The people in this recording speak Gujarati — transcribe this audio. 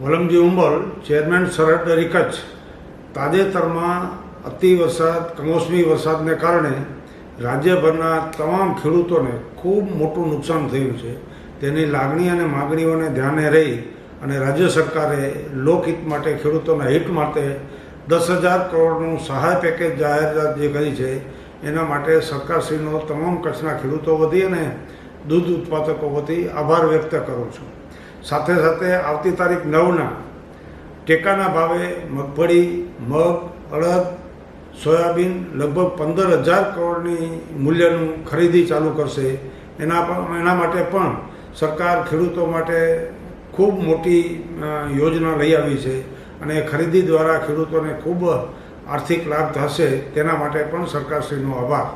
વલમજી ઉંબલ, ચેરમેન સરહદ કચ્છ તાજેતરમાં અતિ વરસાદ, કમોસમી વરસાદને કારણે રાજ્યભરના તમામ ખેડૂતોને ખૂબ મોટું નુકસાન થયું છે. તેની લાગણી અને માગણીઓને ધ્યાને રહી અને રાજ્ય સરકારે લોકહિત માટે ખેડૂતોના હિત માટે દસ હજાર કરોડનું સહાય પેકેજ જાહેરાત જે કરી છે, એના માટે સરકારશ્રીનો તમામ કચ્છના ખેડૂતો વતી અને દૂધ ઉત્પાદકો વતી આભાર વ્યક્ત કરું છું. સાથે સાથે આવતી તારીખ નવના ટેકાના ભાવે મગફળી, મગ, અડદ, સોયાબીન લગભગ પંદર હજાર કરોડની મૂલ્યનું ખરીદી ચાલુ કરશે. એના એના માટે પણ સરકાર ખેડૂતો માટે ખૂબ મોટી યોજના લઈ આવી છે અને ખરીદી દ્વારા ખેડૂતોને ખૂબ આર્થિક લાભ થશે. તેના માટે પણ સરકારશ્રીનો આભાર.